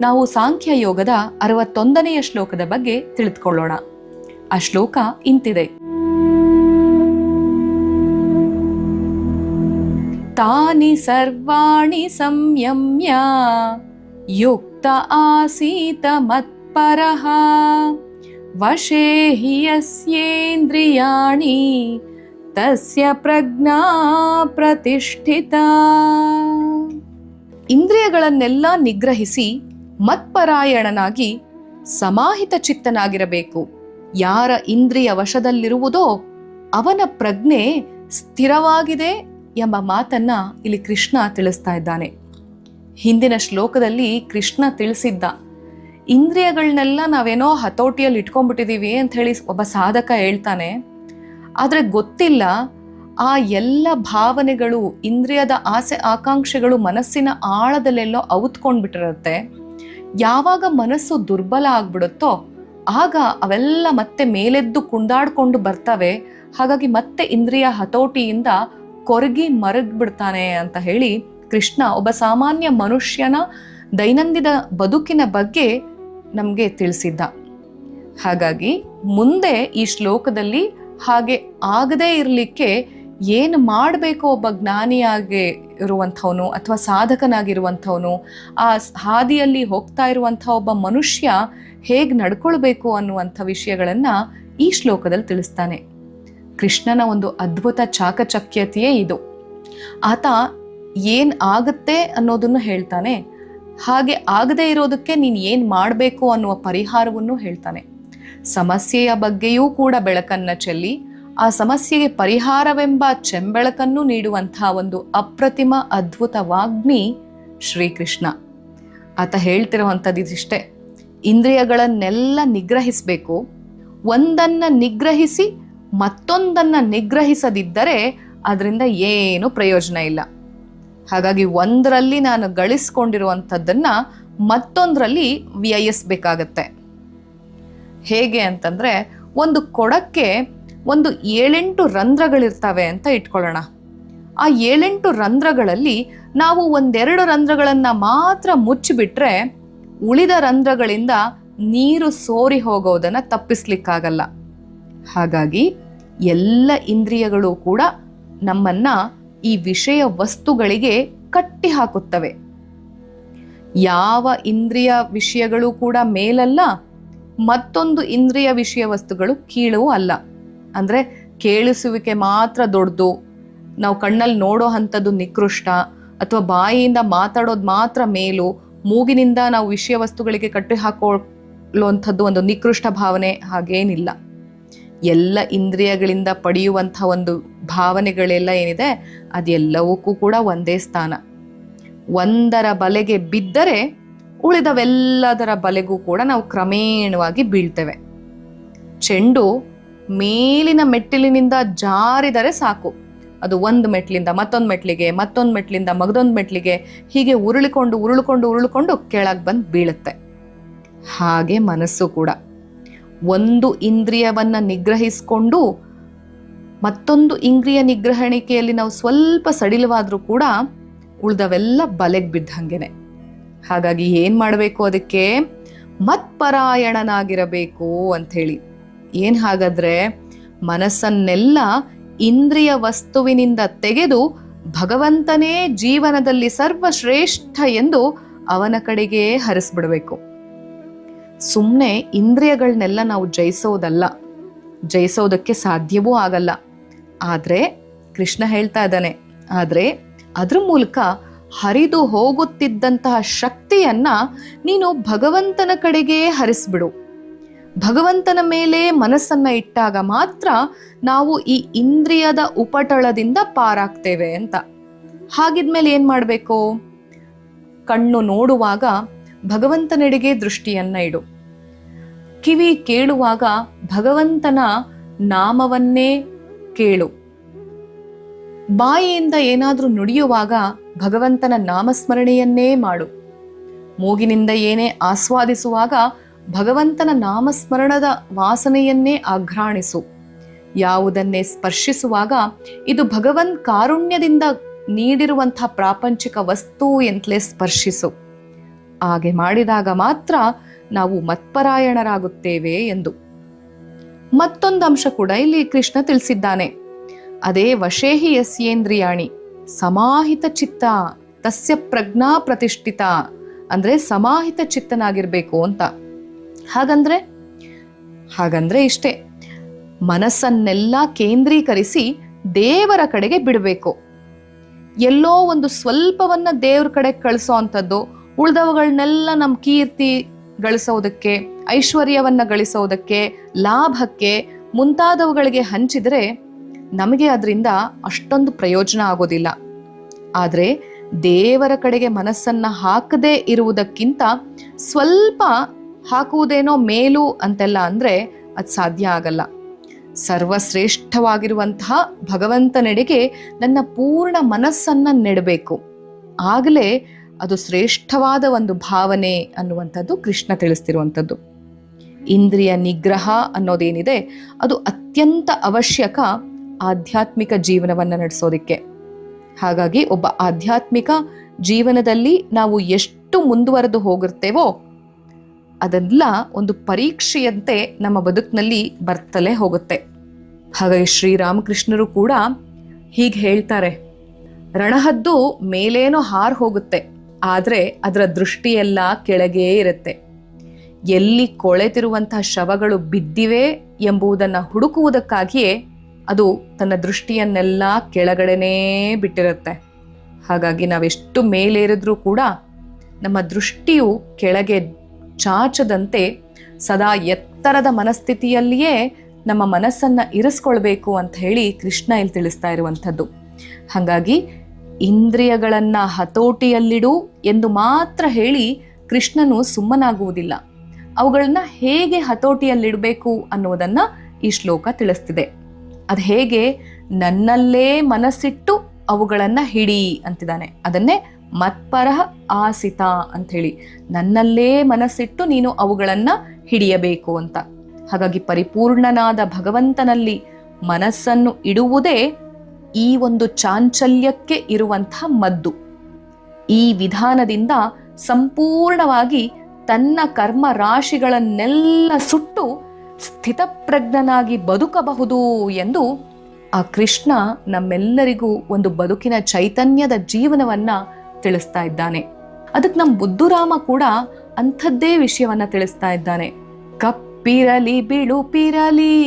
ನಾವು ಸಾಂಖ್ಯ ಯೋಗದ ಅರವತ್ತೊಂದನೆಯ ಶ್ಲೋಕದ ಬಗ್ಗೆ ತಿಳಿದುಕೊಳ್ಳೋಣ. ಆ ಶ್ಲೋಕ ಇಂತಿದೆ. ತಾನಿ ಸರ್ವಾಣಿ ಸಂಯಮ್ಯ ಯುಕ್ತ ಆಸೀತ ಮತ್ಪರಃ ವಶೇ ಯಸ್ಯೇಂದ್ರಿಯಾಣಿ ತಸ್ಯ ಪ್ರಜ್ಞಾ ಪ್ರತಿಷ್ಠಿತ. ಇಂದ್ರಿಯಗಳನ್ನೆಲ್ಲ ನಿಗ್ರಹಿಸಿ ಮತ್ಪರಾಯಣನಾಗಿ ಸಮಾಹಿತ ಚಿತ್ತನಾಗಿರಬೇಕು. ಯಾರ ಇಂದ್ರಿಯ ವಶದಲ್ಲಿರುವುದೋ ಅವನ ಪ್ರಜ್ಞೆ ಸ್ಥಿರವಾಗಿದೆ ಎಂಬ ಮಾತನ್ನ ಇಲ್ಲಿ ಕೃಷ್ಣ ತಿಳಿಸ್ತಾ ಇದ್ದಾನೆ. ಹಿಂದಿನ ಶ್ಲೋಕದಲ್ಲಿ ಕೃಷ್ಣ ತಿಳಿಸಿದ್ದ ಇಂದ್ರಿಯಗಳನ್ನೆಲ್ಲ ನಾವೇನೋ ಹತೋಟಿಯಲ್ಲಿ ಇಟ್ಕೊಂಡ್ಬಿಟ್ಟಿದೀವಿ ಅಂತ ಹೇಳಿ ಒಬ್ಬ ಸಾಧಕ ಹೇಳ್ತಾನೆ. ಆದರೆ ಗೊತ್ತಿಲ್ಲ, ಆ ಎಲ್ಲ ಭಾವನೆಗಳು, ಇಂದ್ರಿಯದ ಆಸೆ ಆಕಾಂಕ್ಷೆಗಳು ಮನಸ್ಸಿನ ಆಳದಲ್ಲೆಲ್ಲೋ ಔತ್ಕೊಂಡ್ಬಿಟ್ಟಿರುತ್ತೆ. ಯಾವಾಗ ಮನಸ್ಸು ದುರ್ಬಲ ಆಗ್ಬಿಡುತ್ತೋ ಆಗ ಅವೆಲ್ಲ ಮತ್ತೆ ಮೇಲೆದ್ದು ಕುಂದಾಡ್ಕೊಂಡು ಬರ್ತವೆ. ಹಾಗಾಗಿ ಮತ್ತೆ ಇಂದ್ರಿಯ ಹತೋಟಿಯಿಂದ ಕೊರಗಿ ಮರಗ್ಬಿಡ್ತಾನೆ ಅಂತ ಹೇಳಿ ಕೃಷ್ಣ ಒಬ್ಬ ಸಾಮಾನ್ಯ ಮನುಷ್ಯನ ದೈನಂದಿನ ಬದುಕಿನ ಬಗ್ಗೆ ನಮಗೆ ತಿಳಿಸಿದ್ದ. ಹಾಗಾಗಿ ಮುಂದೆ ಈ ಶ್ಲೋಕದಲ್ಲಿ ಹಾಗೆ ಆಗದೇ ಇರಲಿಕ್ಕೆ ಏನು ಮಾಡಬೇಕು ಒಬ್ಬ ಜ್ಞಾನಿಯಾಗಿ ಇರುವಂಥವನು ಅಥವಾ ಸಾಧಕನಾಗಿರುವಂಥವನು, ಆ ಹಾದಿಯಲ್ಲಿ ಹೋಗ್ತಾ ಇರುವಂಥ ಒಬ್ಬ ಮನುಷ್ಯ ಹೇಗೆ ನಡ್ಕೊಳ್ಬೇಕು ಅನ್ನುವಂಥ ವಿಷಯಗಳನ್ನು ಈ ಶ್ಲೋಕದಲ್ಲಿ ತಿಳಿಸ್ತಾನೆ. ಕೃಷ್ಣನ ಒಂದು ಅದ್ಭುತ ಚಾಕಚಕ್ಯತೆಯೇ ಇದು. ಆತ ಏನು ಆಗುತ್ತೆ ಅನ್ನೋದನ್ನು ಹೇಳ್ತಾನೆ. ಹಾಗೆ ಆಗದೇ ಇರೋದಕ್ಕೆ ನೀನು ಏನು ಮಾಡಬೇಕು ಅನ್ನುವ ಪರಿಹಾರವನ್ನು ಹೇಳ್ತಾನೆ. ಸಮಸ್ಯೆಯ ಬಗ್ಗೆಯೂ ಕೂಡ ಬೆಳಕನ್ನು ಚೆಲ್ಲಿ ಆ ಸಮಸ್ಯೆಗೆ ಪರಿಹಾರವೆಂಬ ಚೆಂಬೆಳಕನ್ನು ನೀಡುವಂತಹ ಒಂದು ಅಪ್ರತಿಮ ಅದ್ಭುತ ವಾಗ್ಮಿ ಶ್ರೀಕೃಷ್ಣ. ಆತ ಹೇಳ್ತಿರುವಂಥದ್ದು ಇದಿಷ್ಟೇ. ಇಂದ್ರಿಯಗಳನ್ನೆಲ್ಲ ನಿಗ್ರಹಿಸಬೇಕು. ಒಂದನ್ನು ನಿಗ್ರಹಿಸಿ ಮತ್ತೊಂದನ್ನು ನಿಗ್ರಹಿಸದಿದ್ದರೆ ಅದರಿಂದ ಏನು ಪ್ರಯೋಜನ ಇಲ್ಲ. ಹಾಗಾಗಿ ಒಂದರಲ್ಲಿ ನಾನು ಗಳಿಸ್ಕೊಂಡಿರುವಂಥದ್ದನ್ನು ಮತ್ತೊಂದರಲ್ಲಿ ವ್ಯಯಿಸಬೇಕಾಗತ್ತೆ. ಹೇಗೆ ಅಂತಂದರೆ ಒಂದು ಕೊಡಕ್ಕೆ ಒಂದು ಏಳೆಂಟು ರಂಧ್ರಗಳಿರ್ತವೆ ಅಂತ ಇಟ್ಕೊಳ್ಳೋಣ. ಆ ಏಳೆಂಟು ರಂಧ್ರಗಳಲ್ಲಿ ನಾವು ಒಂದೆರಡು ರಂಧ್ರಗಳನ್ನು ಮಾತ್ರ ಮುಚ್ಚಿಬಿಟ್ರೆ ಉಳಿದ ರಂಧ್ರಗಳಿಂದ ನೀರು ಸೋರಿ ಹೋಗೋದನ್ನ ತಪ್ಪಿಸ್ಲಿಕ್ಕಾಗಲ್ಲ. ಹಾಗಾಗಿ ಎಲ್ಲ ಇಂದ್ರಿಯಗಳು ಕೂಡ ನಮ್ಮನ್ನ ಈ ವಿಷಯ ವಸ್ತುಗಳಿಗೆ ಕಟ್ಟಿ ಹಾಕುತ್ತವೆ. ಯಾವ ಇಂದ್ರಿಯ ವಿಷಯಗಳು ಕೂಡ ಮೇಲಲ್ಲ, ಮತ್ತೊಂದು ಇಂದ್ರಿಯ ವಿಷಯ ವಸ್ತುಗಳು ಕೀಳವೂ ಅಲ್ಲ. ಅಂದ್ರೆ ಕೇಳಿಸುವಿಕೆ ಮಾತ್ರ ದೊಡ್ಡದು ನಾವು ಕಣ್ಣಲ್ಲಿ ನೋಡೋ ಅಂಥದ್ದು ನಿಕೃಷ್ಟ, ಅಥವಾ ಬಾಯಿಯಿಂದ ಮಾತಾಡೋದು ಮಾತ್ರ ಮೇಲು, ಮೂಗಿನಿಂದ ನಾವು ವಿಷಯ ವಸ್ತುಗಳಿಗೆ ಕಟ್ಟಿ ಹಾಕೊಳ್ಳುವಂಥದ್ದು ಒಂದು ನಿಕೃಷ್ಟ ಭಾವನೆ ಹಾಗೇನಿಲ್ಲ. ಎಲ್ಲ ಇಂದ್ರಿಯಗಳಿಂದ ಪಡೆಯುವಂಥ ಒಂದು ಭಾವನೆಗಳೆಲ್ಲ ಏನಿದೆ, ಅದೆಲ್ಲವಕ್ಕೂ ಕೂಡ ಒಂದೇ ಸ್ಥಾನ. ಒಂದರ ಬಲೆಗೆ ಬಿದ್ದರೆ ಉಳಿದವೆಲ್ಲದರ ಬಲೆಗೂ ಕೂಡ ನಾವು ಕ್ರಮೇಣವಾಗಿ ಬೀಳ್ತೇವೆ. ಚೆಂಡು ಮೇಲಿನ ಮೆಟ್ಟಿಲಿನಿಂದ ಜಾರಿದರೆ ಸಾಕು. ಅದು ಒಂದು ಮೆಟ್ಲಿಂದ ಮತ್ತೊಂದು ಮೆಟ್ಲಿಗೆ ಮತ್ತೊಂದು ಮೆಟ್ಲಿಂದ ಮಗದೊಂದು ಮೆಟ್ಲಿಗೆ ಹೀಗೆ ಉರುಳಿಕೊಂಡು ಉರುಳಿಕೊಂಡು ಉರುಳಿಕೊಂಡು ಕೆಳಗೆ ಬಂದು ಬೀಳುತ್ತೆ. ಹಾಗೆ ಮನಸ್ಸು ಕೂಡ. ಒಂದು ಇಂದ್ರಿಯವನ್ನ ನಿಗ್ರಹಿಸಿಕೊಂಡು ಮತ್ತೊಂದು ಇಂದ್ರಿಯ ನಿಗ್ರಹಣಿಕೆಯಲ್ಲಿ ನಾವು ಸ್ವಲ್ಪ ಸಡಿಲವಾದರೂ ಕೂಡ ಉಳ್ದವೆಲ್ಲ ಬಲೆಗೆ ಬಿದ್ದಂಗೆನೆ. ಹಾಗಾಗಿ ಏನು ಮಾಡಬೇಕು ಅದಕ್ಕೆ? ಮತ್ಪರಾಯಣನಾಗಿರಬೇಕು ಅಂಥೇಳಿ. ಏನ್ ಹಾಗಾದ್ರೆ ಮನಸ್ಸನ್ನೆಲ್ಲ ಇಂದ್ರಿಯ ವಸ್ತುವಿನಿಂದ ತೆಗೆದು ಭಗವಂತನೇ ಜೀವನದಲ್ಲಿ ಸರ್ವಶ್ರೇಷ್ಠ ಎಂದು ಅವನ ಕಡೆಗೆ ಹರಿಸ್ಬಿಡ್ಬೇಕು. ಸುಮ್ಮನೆ ಇಂದ್ರಿಯಗಳನ್ನೆಲ್ಲ ನಾವು ಜಯಿಸೋದಲ್ಲ, ಜಯಿಸೋದಕ್ಕೆ ಸಾಧ್ಯವೂ ಆಗಲ್ಲ. ಆದರೆ ಕೃಷ್ಣ ಹೇಳ್ತಾ ಇದ್ದಾನೆ, ಆದರೆ ಅದ್ರ ಮೂಲಕ ಹರಿದು ಹೋಗುತ್ತಿದ್ದಂತಹ ಶಕ್ತಿಯನ್ನ ನೀನು ಭಗವಂತನ ಕಡೆಗೆ ಹರಿಸ್ಬಿಡು. ಭಗವಂತನ ಮೇಲೆ ಮನಸ್ಸನ್ನ ಇಟ್ಟಾಗ ಮಾತ್ರ ನಾವು ಈ ಇಂದ್ರಿಯದ ಉಪಟಳದಿಂದ ಪಾರಾಗ್ತೇವೆ ಅಂತ. ಹಾಗಿದ್ಮೇಲೆ ಏನ್ ಮಾಡಬೇಕು? ಕಣ್ಣು ನೋಡುವಾಗ ಭಗವಂತನೆಡೆಗೆ ದೃಷ್ಟಿಯನ್ನ ಇಡು. ಕಿವಿ ಕೇಳುವಾಗ ಭಗವಂತನ ನಾಮವನ್ನೇ ಕೇಳು. ಬಾಯಿಯಿಂದ ಏನಾದರೂ ನುಡಿಯುವಾಗ ಭಗವಂತನ ನಾಮಸ್ಮರಣೆಯನ್ನೇ ಮಾಡು. ಮೂಗಿನಿಂದ ಏನೇ ಆಸ್ವಾದಿಸುವಾಗ ಭಗವಂತನ ನಾಮಸ್ಮರಣದ ವಾಸನೆಯನ್ನೇ ಆಘ್ರಾಣಿಸು. ಯಾವುದನ್ನೇ ಸ್ಪರ್ಶಿಸುವಾಗ ಇದು ಭಗವನ್ ಕಾರುಣ್ಯದಿಂದ ನೀಡಿರುವಂಥ ಪ್ರಾಪಂಚಿಕ ವಸ್ತು ಎಂತಲೇ ಸ್ಪರ್ಶಿಸು. ಹಾಗೆ ಮಾಡಿದಾಗ ಮಾತ್ರ ನಾವು ಮತ್ಪರಾಯಣರಾಗುತ್ತೇವೆ ಎಂದು. ಮತ್ತೊಂದು ಅಂಶ ಕೂಡ ಇಲ್ಲಿ ಕೃಷ್ಣ ತಿಳಿಸಿದ್ದಾನೆ. ಅದೇ ವಶೇಹಿ ಯಸ್ಯೇಂದ್ರಿಯಾಣಿ, ಸಮಾಹಿತ ಚಿತ್ತ, ತಸ್ಯ ಪ್ರಜ್ಞಾ ಪ್ರತಿಷ್ಠಿತ, ಅಂದ್ರೆ ಸಮಾಹಿತ ಚಿತ್ತನಾಗಿರಬೇಕು ಅಂತ. ಹಾಗಂದ್ರೆ? ಹಾಗಂದ್ರೆ ಇಷ್ಟೇ. ಮನಸ್ಸನ್ನೆಲ್ಲ ಕೇಂದ್ರೀಕರಿಸಿ ದೇವರ ಕಡೆಗೆ ಬಿಡಬೇಕು. ಎಲ್ಲೋ ಒಂದು ಸ್ವಲ್ಪವನ್ನ ದೇವ್ರ ಕಡೆ ಕಳಿಸೋ ಅಂಥದ್ದು ಉಳ್ದವುಗಳನ್ನೆಲ್ಲ ನಮ್ಮ ಕೀರ್ತಿ ಗಳಿಸೋದಕ್ಕೆ, ಐಶ್ವರ್ಯವನ್ನು ಗಳಿಸೋದಕ್ಕೆ, ಲಾಭಕ್ಕೆ ಮುಂತಾದವುಗಳಿಗೆ ಹಂಚಿದರೆ ನಮಗೆ ಅದರಿಂದ ಅಷ್ಟೊಂದು ಪ್ರಯೋಜನ ಆಗೋದಿಲ್ಲ. ಆದರೆ ದೇವರ ಕಡೆಗೆ ಮನಸ್ಸನ್ನು ಹಾಕದೇ ಇರುವುದಕ್ಕಿಂತ ಸ್ವಲ್ಪ ಹಾಕುವುದೇನೋ ಮೇಲು ಅಂತೆಲ್ಲ ಅಂದ್ರೆ ಅದು ಸಾಧ್ಯ ಆಗಲ್ಲ. ಸರ್ವಶ್ರೇಷ್ಠವಾಗಿರುವಂತಹ ಭಗವಂತನೆಡೆಗೆ ನನ್ನ ಪೂರ್ಣ ಮನಸ್ಸನ್ನ ನೆಡಬೇಕು. ಆಗಲೇ ಅದು ಶ್ರೇಷ್ಠವಾದ ಒಂದು ಭಾವನೆ ಅನ್ನುವಂಥದ್ದು ಕೃಷ್ಣ ತಿಳಿಸ್ತಿರುವಂಥದ್ದು. ಇಂದ್ರಿಯ ನಿಗ್ರಹ ಅನ್ನೋದೇನಿದೆ ಅದು ಅತ್ಯಂತ ಅವಶ್ಯಕ ಆಧ್ಯಾತ್ಮಿಕ ಜೀವನವನ್ನು ನಡೆಸೋದಕ್ಕೆ. ಹಾಗಾಗಿ ಒಬ್ಬ ಆಧ್ಯಾತ್ಮಿಕ ಜೀವನದಲ್ಲಿ ನಾವು ಎಷ್ಟು ಮುಂದುವರೆದು ಹೋಗಿರ್ತೇವೋ ಅದೆಲ್ಲ ಒಂದು ಪರೀಕ್ಷೆಯಂತೆ ನಮ್ಮ ಬದುಕಿನಲ್ಲಿ ಬರ್ತಲೇ ಹೋಗುತ್ತೆ. ಹಾಗಾಗಿ ಶ್ರೀರಾಮಕೃಷ್ಣರು ಕೂಡ ಹೀಗೆ ಹೇಳ್ತಾರೆ. ರಣಹದ್ದು ಮೇಲೇನೋ ಹಾರ್ ಹೋಗುತ್ತೆ, ಆದರೆ ಅದರ ದೃಷ್ಟಿಯೆಲ್ಲ ಕೆಳಗೇ ಇರುತ್ತೆ. ಎಲ್ಲಿ ಕೊಳೆತಿರುವಂತಹ ಶವಗಳು ಬಿದ್ದಿವೆ ಎಂಬುದನ್ನು ಹುಡುಕುವುದಕ್ಕಾಗಿಯೇ ಅದು ತನ್ನ ದೃಷ್ಟಿಯನ್ನೆಲ್ಲ ಕೆಳಗಡೆನೇ ಬಿಟ್ಟಿರುತ್ತೆ. ಹಾಗಾಗಿ ನಾವೆಷ್ಟು ಮೇಲೇರಿದ್ರೂ ಕೂಡ ನಮ್ಮ ದೃಷ್ಟಿಯು ಕೆಳಗೆ ಚಾಚದಂತೆ ಸದಾ ಎತ್ತರದ ಮನಸ್ಥಿತಿಯಲ್ಲಿಯೇ ನಮ್ಮ ಮನಸ್ಸನ್ನು ಇರಿಸ್ಕೊಳ್ಬೇಕು ಅಂತ ಹೇಳಿ ಕೃಷ್ಣ ಇಲ್ಲಿ ತಿಳಿಸ್ತಾ ಇರುವಂಥದ್ದು. ಹಾಗಾಗಿ ಇಂದ್ರಿಯಗಳನ್ನು ಹತೋಟಿಯಲ್ಲಿಡು ಎಂದು ಮಾತ್ರ ಹೇಳಿ ಕೃಷ್ಣನು ಸುಮ್ಮನಾಗುವುದಿಲ್ಲ. ಅವುಗಳನ್ನ ಹೇಗೆ ಹತೋಟಿಯಲ್ಲಿಡಬೇಕು ಅನ್ನೋದನ್ನು ಈ ಶ್ಲೋಕ ತಿಳಿಸ್ತಿದೆ. ಅದು ಹೇಗೆ ನನ್ನಲ್ಲೇ ಮನಸ್ಸಿಟ್ಟು ಅವುಗಳನ್ನು ಹಿಡಿ ಅಂತಿದ್ದಾನೆ. ಅದನ್ನೇ ಮತ್ಪರಹ ಆಸಿತ ಹೇಳಿ ನನ್ನಲ್ಲೇ ಮನಸ್ಸಿಟ್ಟು ನೀನು ಅವುಗಳನ್ನು ಹಿಡಿಯಬೇಕು ಅಂತ. ಹಾಗಾಗಿ ಪರಿಪೂರ್ಣನಾದ ಭಗವಂತನಲ್ಲಿ ಮನಸ್ಸನ್ನು ಇಡುವುದೇ ಈ ಒಂದು ಚಾಂಚಲ್ಯಕ್ಕೆ ಇರುವಂಥ ಮದ್ದು. ಈ ವಿಧಾನದಿಂದ ಸಂಪೂರ್ಣವಾಗಿ ತನ್ನ ಕರ್ಮ ರಾಶಿಗಳನ್ನೆಲ್ಲ ಸುಟ್ಟು ಸ್ಥಿತಪ್ರಜ್ಞನಾಗಿ ಬದುಕಬಹುದು ಎಂದು ಆ ಕೃಷ್ಣ ನಮ್ಮೆಲ್ಲರಿಗೂ ಒಂದು ಬದುಕಿನ ಚೈತನ್ಯದ ಜೀವನವನ್ನ ತಿಳಿಸ್ತಾ ಇದ್ದಾನೆ. ಅದಕ್ಕೆ ನಮ್ಮ ಬುದ್ಧುರಾಮ ಕೂಡ ಅಂಥದ್ದೇ ವಿಷಯವನ್ನ ತಿಳಿಸ್ತಾ ಇದ್ದಾನೆ. ಕಪ್ಪಿರಲಿ ಬಿಳುಪಿರಲಿ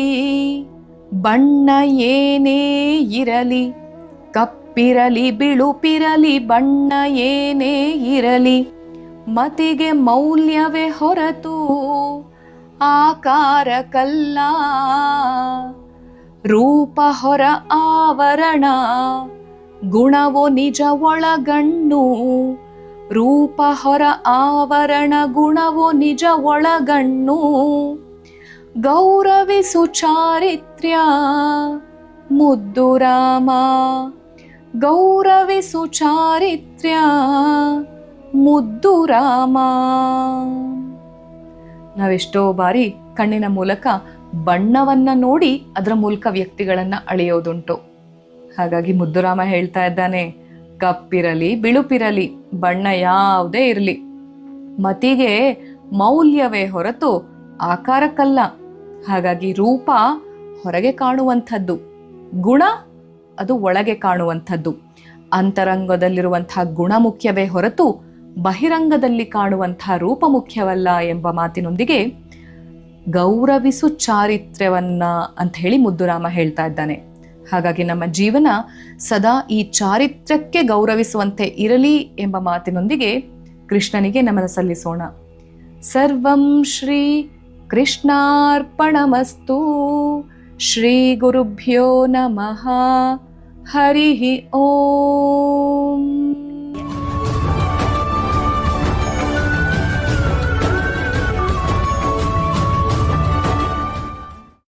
ಬಣ್ಣ ಏನೇ ಇರಲಿ. ಕಪ್ಪಿರಲಿ ಬಿಳುಪಿರಲಿ ಬಣ್ಣ ಏನೇ ಇರಲಿ. ಮತಿಗೆ ಮೌಲ್ಯವೇ ಹೊರತು ಆಕಾರ ಕಲ್ಲ. ರೂಪ ಹೊರ ಆವರಣ. ಗುಣವೋ ನಿಜ ಒಳಗಣ್ಣು. ರೂಪ ಹೊರ ಆವರಣ ಗುಣವೋ ನಿಜ ಒಳಗಣ್ಣು. ಗೌರವಿಸು ಚಾರಿತ್ರ್ಯ ಮುದ್ದು ರಾಮ. ಗೌರವಿಸು ಚಾರಿತ್ರ್ಯ ಮುದ್ದು ರಾಮ. ನಾವೆಷ್ಟೋ ಬಾರಿ ಕಣ್ಣಿನ ಮೂಲಕ ಬಣ್ಣವನ್ನ ನೋಡಿ ಅದರ ಮೂಲಕ ವ್ಯಕ್ತಿಗಳನ್ನ ಅಳೆಯೋದುಂಟು. ಹಾಗಾಗಿ ಮುದ್ದುರಾಮ ಹೇಳ್ತಾ ಇದ್ದಾನೆ, ಕಪ್ಪಿರಲಿ, ಬಿಳುಪಿರಲಿ, ಬಣ್ಣ ಯಾವುದೇ ಇರಲಿ. ಮತಿಗೆ ಮೌಲ್ಯವೇ ಹೊರತು ಆಕಾರಕ್ಕಲ್ಲ. ಹಾಗಾಗಿ ರೂಪ ಹೊರಗೆ ಕಾಣುವಂಥದ್ದು, ಗುಣ ಅದು ಒಳಗೆ ಕಾಣುವಂಥದ್ದು. ಅಂತರಂಗದಲ್ಲಿರುವಂತಹ ಗುಣ ಮುಖ್ಯವೇ ಹೊರತು ಬಹಿರಂಗದಲ್ಲಿ ಕಾಣುವಂತಹ ರೂಪ ಮುಖ್ಯವಲ್ಲ ಎಂಬ ಮಾತಿನೊಂದಿಗೆ ಗೌರವಿಸು ಚಾರಿತ್ರ್ಯವನ್ನ ಅಂತ ಹೇಳಿ ಮುದ್ದುರಾಮ ಹೇಳ್ತಾ ಇದ್ದಾನೆ. ಹಾಗಾಗಿ ನಮ್ಮ ಜೀವನ ಸದಾ ಈ ಚಾರಿತ್ರ್ಯಕ್ಕೆ ಗೌರವಿಸುವಂತೆ ಇರಲಿ ಎಂಬ ಮಾತಿನೊಂದಿಗೆ ಕೃಷ್ಣನಿಗೆ ನಮನ ಸಲ್ಲಿಸೋಣ. ಸರ್ವಂ ಶ್ರೀ ಕೃಷ್ಣಾರ್ಪಣಮಸ್ತು. ಶ್ರೀ ಗುರುಭ್ಯೋ ನಮಃ. ಹರಿ ಓಂ.